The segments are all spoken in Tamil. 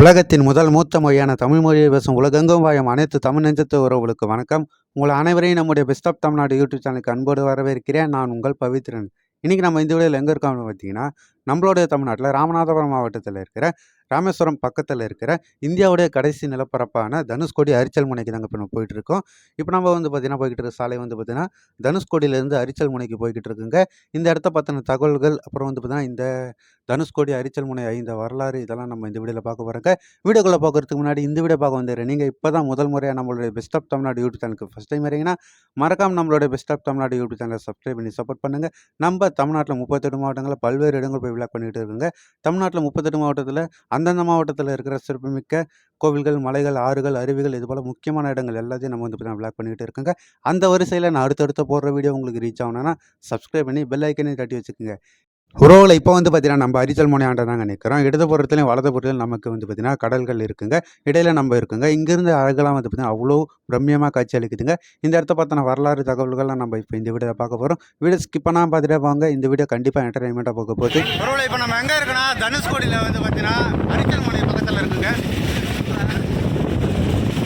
உலகத்தின் முதல் மூத்த மொழியான தமிழ் மொழியை பேசும் உலகெங்கும் வாயும் அனைத்து தமிழ் நெஞ்சத்து உறவுகளுக்கு வணக்கம். உங்கள் அனைவரையும் நம்முடைய பெஸ்ட் ஆஃப் தமிழ்நாடு யூடியூப் சேனலுக்கு அன்போடு வரவேற்கிறேன். நான் உங்கள் பவித்ரன். இன்றைக்கி நம்ம இந்த வீடியோவில் எங்கே இருக்கோம்னு பார்த்தீங்கன்னா நம்மளுடைய தமிழ்நாட்டில் ராமநாதபுரம் மாவட்டத்தில் இருக்கிற ராமேஸ்வரம் பக்கத்தில் இருக்கிற இந்தியாவுடைய கடைசி நிலப்பரப்பான தனுஷ்கோடி அரிச்சல் முனைக்கு தாங்க இப்போ நம்ம போயிட்டுருக்கோம். இப்போ நம்ம வந்து பார்த்தீங்கன்னா போய்கிட்டு இருக்க சாலை வந்து பார்த்திங்கன்னா தனுஷ்கோடியிலேருந்து அரிச்சல் முனைக்கு போய்கிட்டு இருக்குங்க. இந்த இடத்த பற்றின தகவல்கள் அப்புறம் வந்து பார்த்திங்கன்னா இந்த தனுஷ்கோடி அரிச்சல் முனை ஐந்த வரலாறு இதெல்லாம் நம்ம இந்த வீடியோவில் பார்க்க போகிறோங்க வீடியோக்குள்ளே பார்க்குறதுக்கு முன்னாடி இந்த வீடியோ பார்க்க வந்துடுறேன் நீங்கள் இப்போ தான் முதல் முறையாக நம்மளுடைய பெஸ்ட் ஆஃப் தமிழ்நாடு யூடியூப் சேனலுக்கு ஃபஸ்ட் டைம் வரீங்கன்னா மறக்காம நம்மளுடைய பெஸ்ட் ஆஃப் தமிழ்நாடு யூடியூப் சேனலை சப்ஸ்கிரைப் பண்ணி சப்போர்ட் பண்ணுங்கள் நம்ம தமிழ்நாட்டில் முப்பத்தெட்டு மாவட்டங்களில் பல்வேறு இடங்கள் போய் விளாக் பண்ணிகிட்டு இருக்குங்க. தமிழ்நாட்டில் முப்பத்தெட்டு மாவட்டத்தில் அந்தந்த மாவட்டத்தில் இருக்கிற சிறப்புமிக்க கோவில்கள் மலைகள் ஆறுகள் அருவிகள் இது போல் முக்கியமான இடங்கள் எல்லாத்தையும் நம்ம வந்து பார்த்தீங்கன்னா விளாக் பண்ணிகிட்டு இருக்கோங்க. அந்த வரிசையில் நான் அடுத்தடுத்த போடுற வீடியோ உங்களுக்கு ரீச் ஆகணும்னா சப்ஸ்கிரைப் பண்ணி பெல் ஐக்கனையும் தட்டி வச்சுக்கோங்க. உறவுல இப்போ வந்து பார்த்தீங்கன்னா நம்ம அரிச்சல் முனையாண்ட தாங்க நிற்கிறோம் இடதுபுறத்துலையும் வலதுபுறத்துலையும் வலது நமக்கு வந்து பார்த்தீங்கன்னா கடல்கள் இருக்குங்க. இடையில நம்ம இருக்குங்க. இங்கேருந்து அழகெல்லாம் வந்து பார்த்தீங்கன்னா அவ்வளோ பிரம்மியமாக காட்சி அளிக்குதுங்க. இந்த இடத்த பற்றின வரலாறு தகவல்கள்லாம் நம்ம இப்போ இந்த வீடியோ பார்க்க போகிறோம் வீடியோ ஸ்கிப் பண்ணாமல் பார்த்துட்டே போங்க. இந்த வீடியோ கண்டிப்பாக என்டர்டைன்மெண்ட்டாக போக போகுது. உறவுல இப்போ நம்ம எங்கே இருக்கோன்னா தனுஷ்கோடியில் வந்து பார்த்தீங்கன்னா அரிச்சல் முனை பக்கத்தில் இருக்குங்க.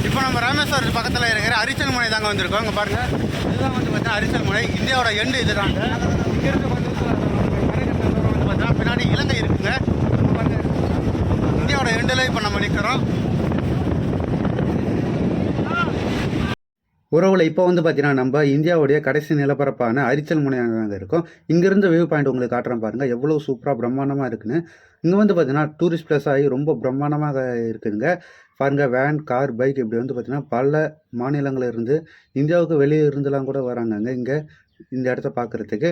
இப்போ நம்ம ராமேஸ்வரம் பக்கத்தில் இருக்கிற அரிச்சல் முனை தாங்க வந்திருக்கோம். இங்கே பாருங்கள் இதுதான் வந்து பார்த்தீங்கன்னா அரிச்சல் முனை. இந்தியாவோட எண்டு இது தாங்க பின்னாடி இலங்கை இருக்குங்க. இந்தியாவோட எண்டில் இப்போ நம்ம நிற்கிறோம் உறவுல இப்போ வந்து பார்த்தீங்கன்னா நம்ம இந்தியாவுடைய கடைசி நிலப்பரப்பான அரிச்சல் முனையாக இருக்கும். இங்கேருந்து வியூ பாயிண்ட் உங்களுக்கு காட்டுறேன் பாருங்கள் எவ்வளோ சூப்பராக பிரம்மாண்டமாக இருக்குன்னு. இங்கே வந்து பார்த்தீங்கன்னா டூரிஸ்ட் பிளேஸ் ஆகி ரொம்ப பிரம்மாண்டமாக இருக்குதுங்க. பாருங்கள் வேன் கார் பைக் இப்படி வந்து பார்த்தீங்கன்னா பல மாநிலங்களில் இருந்து இந்தியாவுக்கு வெளியே இருந்தெல்லாம் கூட வராங்கங்க இங்கே இந்த இடத்த பார்க்குறதுக்கு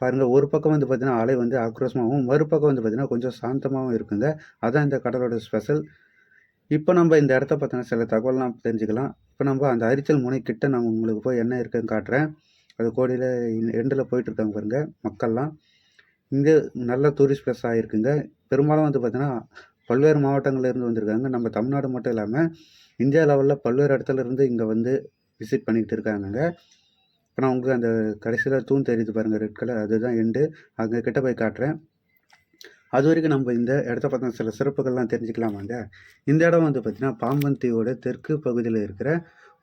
பாருங்கள் ஒரு பக்கம் வந்து பார்த்திங்கன்னா அலை வந்து ஆக்ரோஷமாகவும் மறுபக்கம் வந்து பார்த்திங்கன்னா கொஞ்சம் சாந்தமாகவும் இருக்குங்க. அதான் இந்த கடலோட ஸ்பெஷல் இப்போ நம்ம இந்த இடத்த பற்றின சில தகவல்லாம் தெரிஞ்சுக்கலாம். இப்போ நம்ம அந்த அரிச்சல் முனை கிட்ட நான் உங்களுக்கு போய் என்ன இருக்குன்னு காட்டுறேன். அது கோடியில் எண்டில் போயிட்டுருக்காங்க பாருங்க மக்கள்லாம். இங்கே நல்ல டூரிஸ்ட் பிளேஸ் ஆகிருக்குங்க பெரும்பாலும் வந்து பார்த்திங்கன்னா பல்வேறு மாவட்டங்கள்லேருந்து வந்திருக்காங்க. நம்ம தமிழ்நாடு மட்டும் இல்லாமல் இந்தியா லெவலில் பல்வேறு இடத்துல இருந்து இங்கே வந்து விசிட் பண்ணிக்கிட்டு இருக்காங்கங்க. ஆனால் நான் உங்களுக்கு அந்த கடைசியில் தூண் தெரியுது பாருங்கள் ரெட் கலர் அதுதான் எண்டு அங்கே கிட்ட போய் காட்டுறேன். அது வரைக்கும் நம்ம இந்த இடத்த பார்த்தா சில சிறப்புகள்லாம் தெரிஞ்சுக்கலாமாங்க இந்த இடம் வந்து பார்த்திங்கன்னா பாம்பன் தீவோட தெற்கு பகுதியில் இருக்கிற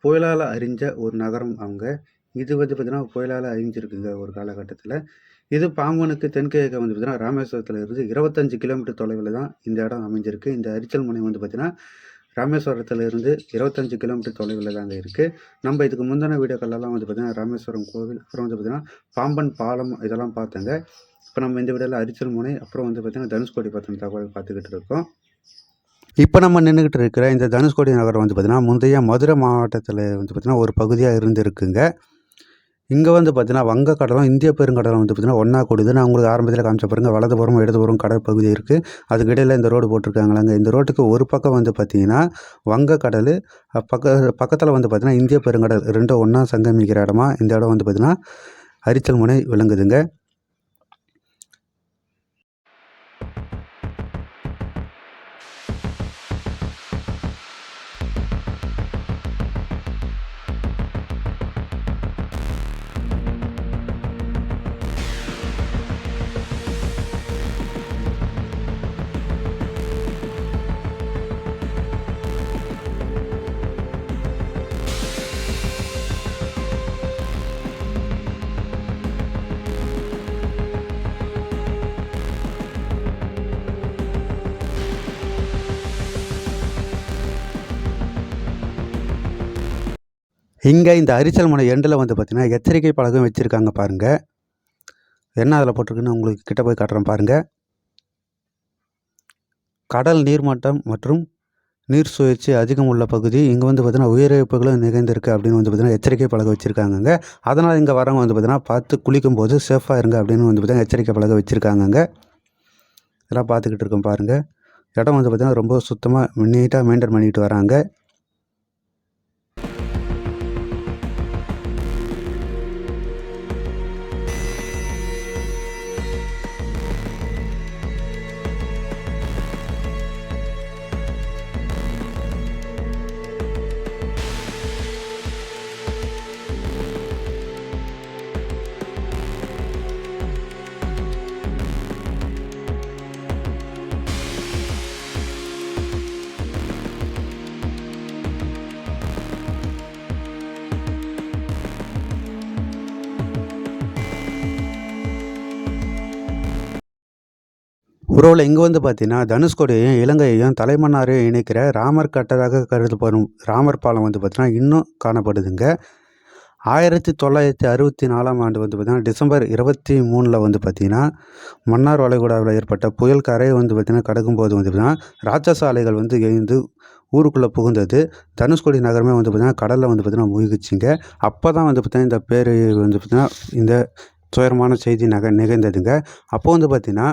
புயலால் அறிஞ்ச ஒரு நகரம் அவங்க இது வந்து பார்த்திங்கன்னா புயலால் அழிஞ்சிருக்குங்க ஒரு காலகட்டத்தில். இது பாம்பனுக்கு தென்கிழக்கு வந்து பார்த்திங்கன்னா ராமேஸ்வரத்தில் இருந்து இருபத்தஞ்சு கிலோமீட்டர் தொலைவில் தான் இந்த இடம் அமைஞ்சிருக்கு. இந்த அரிச்சல் முனை வந்து பார்த்திங்கன்னா ராமேஸ்வரத்தில் இருந்து இருபத்தஞ்சு கிலோமீட்டர் தொலைவில் தாங்க இருக்குது நம்ம இதுக்கு முந்தின வீடியோக்கள்லாம் வந்து பார்த்திங்கன்னா ராமேஸ்வரம் கோவில் அப்புறம் வந்து பார்த்திங்கன்னா பாம்பன் பாலம் இதெல்லாம் பார்த்தேங்க. இப்போ நம்ம இந்த வீடியோவில் அரிச்சல் முனை அப்புறம் வந்து பார்த்திங்கன்னா தனுஷ்கோடி பற்றின தகவல் பார்த்துக்கிட்டு இருக்கோம். இப்போ நம்ம நின்றுக்கிட்டு இருக்கிற இந்த தனுஷ்கோடி நகரம் வந்து பார்த்திங்கன்னா முந்தைய மதுரை மாவட்டத்தில் வந்து பார்த்திங்கன்னா ஒரு பகுதியாக இருந்திருக்குங்க. இங்கே வந்து பார்த்திங்கன்னா வங்கக்கடலும் இந்திய பெருங்கடலும் வந்து பார்த்திங்கன்னா ஒன்றா கூடுது நான் உங்களுக்கு ஆரம்பத்தில் காமிச்ச பாருங்க வலதுபுறம் இடதுபுறம் கடல் பகுதி இருக்குது அதுக்கு இடையில் இந்த ரோடு போட்டிருக்காங்களாங்க இந்த ரோட்டுக்கு ஒரு பக்கம் வந்து பார்த்திங்கன்னா வங்கக்கடல் பக்க பக்கத்தில் வந்து பார்த்திங்கன்னா இந்திய பெருங்கடல் ரெண்டும் ஒன்றா சங்கமிக்கிற இடமா இந்த இடம் வந்து பார்த்திங்கன்னா அரிச்சல் முனை விளங்குதுங்க. இங்கே இந்த அரிச்சல் முனை எண்டில் வந்து பார்த்திங்கன்னா எச்சரிக்கை பலகம் வச்சுருக்காங்க பாருங்கள் என்ன அதில் போட்டிருக்குன்னு உங்களுக்கு கிட்ட போய் காட்டுறேன் பாருங்கள் கடல் நீர்மட்டம் மற்றும் நீர் சுழற்சி அதிகம் உள்ள பகுதி இங்கே வந்து பார்த்திங்கன்னா உயிரிழப்புகளும் நிகழ்ந்திருக்கு அப்படின்னு வந்து பார்த்திங்கன்னா எச்சரிக்கை பலகை வச்சுருக்காங்கங்க. அதனால் இங்கே வரவங்க வந்து பார்த்திங்கன்னா பார்த்து குளிக்கும் போது சேஃபாக இருங்க அப்படின்னு வந்து பார்த்திங்கன்னா எச்சரிக்கை பலகை வச்சுருக்காங்கங்க. இதெல்லாம் பார்த்துக்கிட்டு இருக்கோம் பாருங்கள் இடம் வந்து பார்த்திங்கன்னா ரொம்ப சுத்தமாக நீட்டாக மெயின்டைன் பண்ணிக்கிட்டு வராங்க. ப்ரோவில் இங்கே வந்து பார்த்தீங்கன்னா தனுஷ்கோடியையும் இலங்கையையும் தலைமன்னாரையும் இணைக்கிற ராமர் கட்டதாக கருதப்படும் ராமர் பாலம் வந்து பார்த்தீங்கன்னா இன்னும் காணப்படுதுங்க. ஆயிரத்தி தொள்ளாயிரத்தி அறுபத்தி நாலாம் ஆண்டு வந்து பார்த்திங்கன்னா டிசம்பர் இருபத்தி மூணில் வந்து பார்த்திங்கன்னா மன்னார் வளைகுடாவில் ஏற்பட்ட புயல் கரையை வந்து பார்த்திங்கன்னா கடக்கும்போது வந்து பார்த்திங்கன்னா ராட்சசாலைகள் வந்து எழுந்து ஊருக்குள்ளே புகுந்தது. தனுஷ்கோடி நகரமே வந்து பார்த்திங்கன்னா கடலில் வந்து பார்த்திங்கன்னா மூழ்கிச்சிங்க அப்போ தான் வந்து பார்த்திங்கன்னா இந்த பேர் வந்து பார்த்திங்கன்னா இந்த துயரமான செய்தி நக நிகழ்ந்ததுங்க. அப்போ வந்து பார்த்திங்கன்னா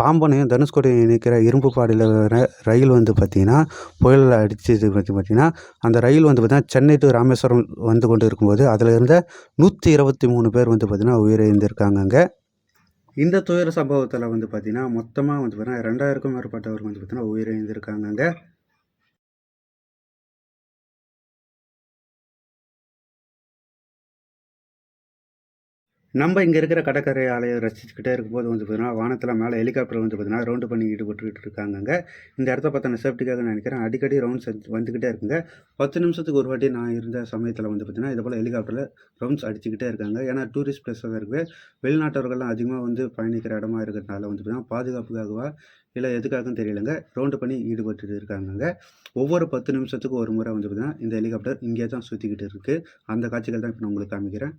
பாம்பனையும் தனுஷ்கோடியும் இணைக்கிற இரும்பு பாடியில் ரயில் வந்து பார்த்திங்கன்னா புயலில் அடித்தது பற்றி பார்த்திங்கன்னா அந்த ரயில் வந்து பார்த்திங்கன்னா சென்னை டு ராமேஸ்வரம் வந்து கொண்டு இருக்கும்போது அதில் இருந்த நூற்றி இருபத்தி மூணு பேர் வந்து பார்த்திங்கன்னா உயிரிழந்திருக்காங்கங்க. இந்த துயர சம்பவத்தில் வந்து பார்த்திங்கன்னா மொத்தமாக வந்து பார்த்திங்கன்னா ரெண்டாயிரக்கும் மேற்பட்டவர் வந்து பார்த்திங்கன்னா உயிரிழந்திருக்காங்கங்க. நம்ம இங்கே இருக்கிற கடற்கரை ஆலையை ரசிச்சுக்கிட்டே இருக்கும்போது வந்து பார்த்தீங்கன்னா வானத்தில் மேலே ஹெலிகாப்டர் வந்து பார்த்தீங்கன்னா ரவுண்டு பண்ணி ஈடுபட்டுக்கிட்டு இருக்காங்கங்க. இந்த இடத்த பார்த்தா நான் சேஃப்டிக்காக நினைக்கிறேன். அடிக்கடி ரவுண்ட்ஸ் வந்துக்கிட்டே இருக்குங்க. பத்து நிமிஷத்துக்கு ஒரு வாட்டி நான் இருந்த சமயத்தில் வந்து பார்த்தீங்கன்னா இது போல் ஹெலிகாப்டரில் ரவுண்ட்ஸ் அடிச்சுக்கிட்டே இருக்காங்க. ஏன்னா டூரிஸ்ட் பிளேஸாக தான் இருக்குது வெளிநாட்டவர்கள்லாம் அதிகமாக வந்து பயணிக்கிற இடமா இருக்கிறதுனால வந்து பார்த்தீங்கன்னா பாதுகாப்புக்காகவா இல்லை எதுக்காகவும் தெரியலங்க. ரவுண்டு பண்ணி ஈடுபட்டு இருக்காங்கங்க. ஒவ்வொரு பத்து நிமிஷத்துக்கு ஒரு முறை வந்து பார்த்தீங்கன்னா இந்த ஹெலிகாப்டர் இங்கே தான் சுற்றிக்கிட்டு இருக்குது அந்த காட்சிகள் தான் இப்போ நான் உங்களுக்கு காமிக்கிறேன்.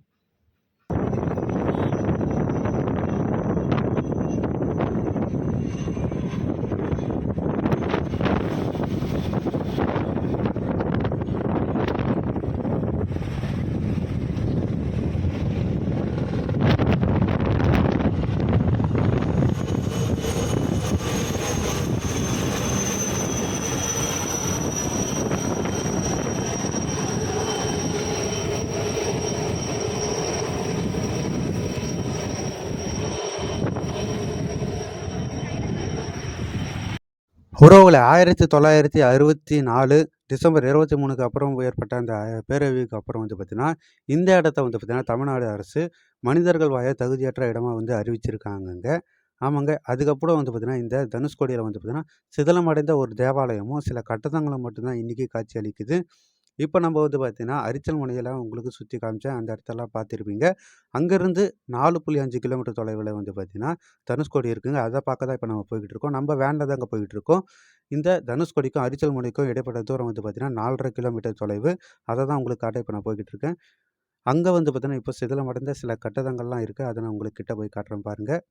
உறவுகளை ஆயிரத்தி தொள்ளாயிரத்தி அறுபத்தி நாலு டிசம்பர் இருபத்தி மூணுக்கு அப்புறம் ஏற்பட்ட அந்த பேரவைக்கு அப்புறம் வந்து பார்த்திங்கன்னா இந்த இடத்த வந்து பார்த்திங்கன்னா தமிழ்நாடு அரசு மனிதர்கள் வாய தகுதியற்ற இடமாக வந்து அறிவிச்சிருக்காங்கங்க. ஆமாங்க. அதுக்கப்புறம் வந்து பார்த்திங்கன்னா இந்த தனுஷ்கோடியில் வந்து பார்த்திங்கன்னா சிதிலமடைந்த ஒரு தேவாலயமும் சில கட்டடங்களும் மட்டும்தான் இன்றைக்கி காட்சி அளிக்குது. இப்போ நம்ம வந்து பார்த்திங்கன்னா அரிச்சல் முனையெல்லாம் உங்களுக்கு சுற்றி காமிச்சேன் அந்த இடத்தெல்லாம் பார்த்துருப்பீங்க அங்கேருந்து நாலு புள்ளி அஞ்சு கிலோமீட்டர் தொலைவில் வந்து பார்த்திங்கன்னா தனுஷ்கோடி இருக்குங்க. அதை பார்க்க தான் இப்போ நம்ம போய்கிட்டு இருக்கோம். நம்ம வேனில் தான் போய்கிட்டு இருக்கோம். இந்த தனுஷ்கோடிக்கும் அரிச்சல் முனைக்கும் இடைப்பட்ட தூரம் வந்து பார்த்திங்கன்னா நாலரை கிலோமீட்டர் தொலைவு. அதை தான் உங்களுக்கு காட்ட இப்போ நான் போய்கிட்டு இருக்கேன். அங்கே வந்து பார்த்தீங்கன்னா இப்போ சிதிலமடைந்த சில கட்டடங்கள்லாம் இருக்குது அதை நான் உங்களுக்கு கிட்டே போய் காட்டுறேன் பாருங்கள்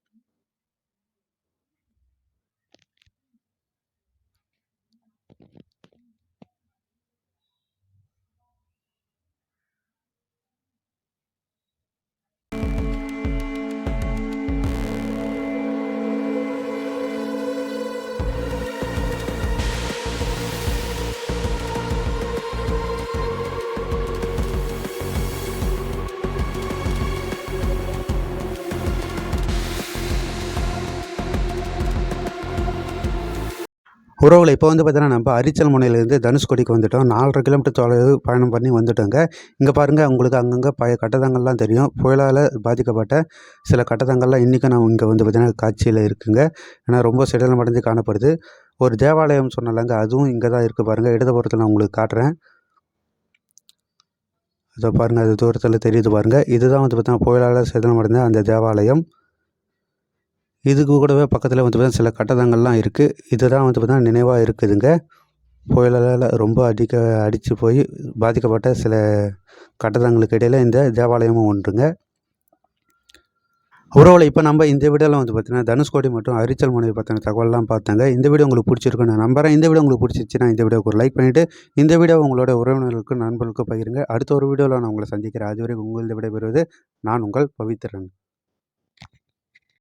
உறவுகளை இப்போ வந்து பார்த்தீங்கன்னா நம்ம அரிச்சல் முனையிலேருந்து தனுஷ்கோடிக்கு வந்துட்டோம். நாலரை கிலோமீட்டர் தொலைவு பயணம் பண்ணி வந்துட்டோங்க. இங்கே பாருங்கள் உங்களுக்கு அங்கங்கே பழைய கட்டடங்கள்லாம் தெரியும். புயலால் பாதிக்கப்பட்ட சில கட்டடங்கள்லாம் இன்றைக்கும் நான் இங்கே வந்து பார்த்திங்கன்னா காட்சியில் இருக்குங்க. ஏன்னா ரொம்ப சிடலமடைஞ்சு காணப்படுது. ஒரு தேவாலயம் சொன்னலங்க அதுவும் இங்கே தான் இருக்குது பாருங்கள் இடதுபுறத்தில் நான் உங்களுக்கு காட்டுறேன். அதை பாருங்கள் அது தூரத்தில் தெரியுது பாருங்கள் இதுதான் வந்து பார்த்தீங்கன்னா புயலால் சிதலமடைந்த அந்த தேவாலயம். இதுக்கு கூடவே பக்கத்தில் வந்து பார்த்தீங்கன்னா சில கட்டடங்கள்லாம் இருக்குது இதுதான் வந்து பார்த்தீங்கன்னா நினைவாக இருக்குதுங்க. புயலால் ரொம்ப அடிக்க அடித்து போய் பாதிக்கப்பட்ட சில கட்டடங்களுக்கு இடையில் இந்த தேவாலயமும் ஒன்றுங்க. உறவுல இப்போ நம்ம இந்த வீடியோவில் வந்து பார்த்தீங்கன்னா தனுஷ்கோடி மற்றும் அரிச்சல் முனை பற்றின தகவல்லாம் பார்த்தாங்க இந்த வீடியோ உங்களுக்கு பிடிச்சிருக்குன்னு நான் நம்புறேன். இந்த வீடியோ உங்களுக்கு பிடிச்சிருச்சுன்னா இந்த வீடியோக்கு ஒரு லைக் பண்ணிவிட்டு இந்த வீடியோ உங்களோட உறவினர்களுக்கும் நண்பர்களுக்கும் பகிருங்க. அடுத்த ஒரு வீடியோவில் நான் உங்களை சந்திக்கிறேன். அதுவரை உங்கள் இந்த விடைபெறுவது நான் உங்கள் பவித்திரன்